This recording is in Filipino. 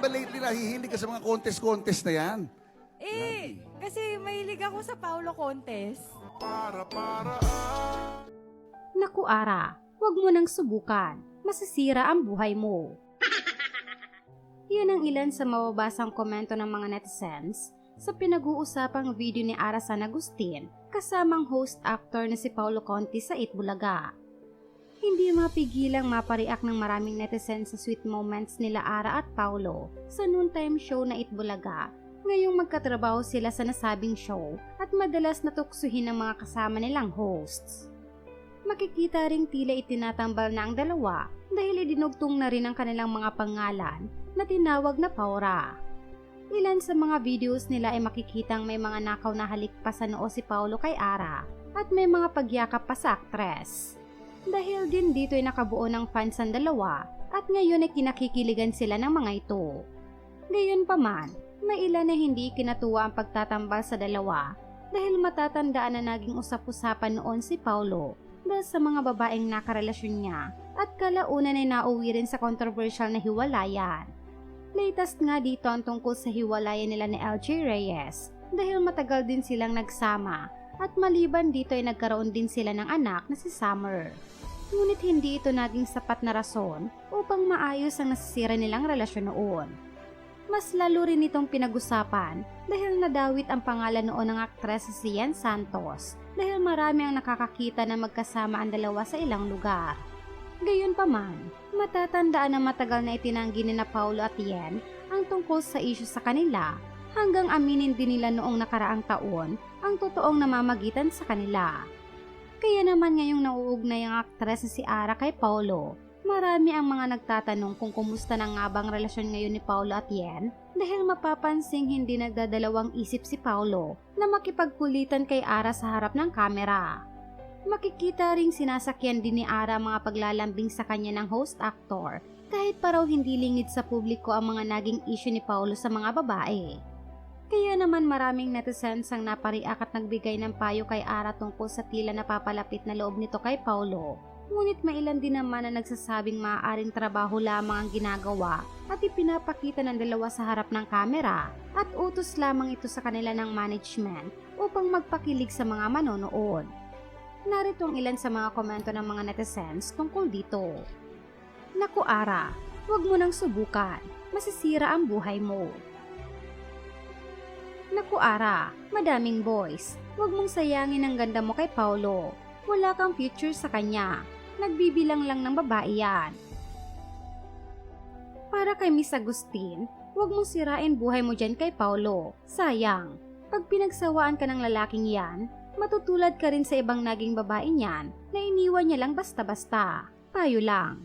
ba lately nahihilig ka sa mga contest-contest na yan? Eh, kasi mahilig ako sa Paulo Contest. Naku Ara, huwag mo nang subukan. Masisira ang buhay mo. Yan ang ilan sa mababasang komento ng mga netizens sa pinag-uusapang video ni Ara San Agustin kasamang host actor na si Paulo Conti sa Itbulaga. Hindi mapigilang mapareact ng maraming netizens sa sweet moments nila Ara at Paulo sa noontime show na Itbulaga ngayong magkatrabaho sila sa nasabing show at madalas natuksuhin ng mga kasama nilang hosts. Makikita ring tila itinatambal na ang dalawa dahil idinugtong na rin ang kanilang mga pangalan na tinawag na Paura. Ilan sa mga videos nila ay makikitang may mga nakaw na halik pa sa noo si Paolo kay Ara at may mga pagyakap pa sa aktres. Dahil din dito ay nakabuo ng fans ang dalawa at ngayon ay kinakikiligan sila ng mga ito. Gayon pa man, may ilan na hindi kinatuwa ang pagtatambal sa dalawa dahil matatandaan na naging usap-usapan noon si Paulo dahil sa mga babaeng nakarelasyon niya at kalaunan ay nauwi rin sa controversial na hiwalayan. Latest nga dito ang tungkol sa hiwalayan nila ni LJ Reyes dahil matagal din silang nagsama at maliban dito ay nagkaroon din sila ng anak na si Summer. Ngunit hindi ito naging sapat na rason upang maayos ang nasisira nilang relasyon noon. Mas lalo rin itong pinag-usapan dahil nadawit ang pangalan noon ng aktres si Ian Santos dahil marami ang nakakakita na magkasama ang dalawa sa ilang lugar. Gayunpaman, matatandaan na matagal na itinanggi ni na Paulo at Ian ang tungkol sa isyu sa kanila hanggang aminin din nila noong nakaraang taon ang totoong namamagitan sa kanila. Kaya naman ngayong nauugnay ang aktres na si Ara kay Paulo, marami ang mga nagtatanong kung kumusta na nga bang relasyon ngayon ni Paulo at Yen dahil mapapansing hindi nagdadalawang isip si Paulo na makipagkulitan kay Ara sa harap ng kamera. Makikita ring sinasakyan din ni Ara mga paglalambing sa kanya ng host actor kahit pa raw hindi lingid sa publiko ang mga naging issue ni Paulo sa mga babae. Naman maraming netizens ang napariak at nagbigay ng payo kay Ara tungkol sa tila napapalapit na loob nito kay Paulo. Ngunit mailan din naman na nagsasabing maaaring trabaho lamang ang ginagawa at ipinapakita ng dalawa sa harap ng kamera at utos lamang ito sa kanila ng management upang magpakilig sa mga manonood. Narito ang ilan sa mga komento ng mga netizens tungkol dito. Naku Ara, huwag mo nang subukan. Masisira ang buhay mo. Naku Ara, madaming boys. Huwag mong sayangin ang ganda mo kay Paulo. Wala kang future sa kanya. Nagbibilang lang ng babae yan. Para kay Miss Agustin, huwag mong sirain buhay mo dyan kay Paulo. Sayang, pag pinagsawaan ka ng lalaking yan, matutulad ka rin sa ibang naging babae niyan na iniwan niya lang basta-basta. Payo lang,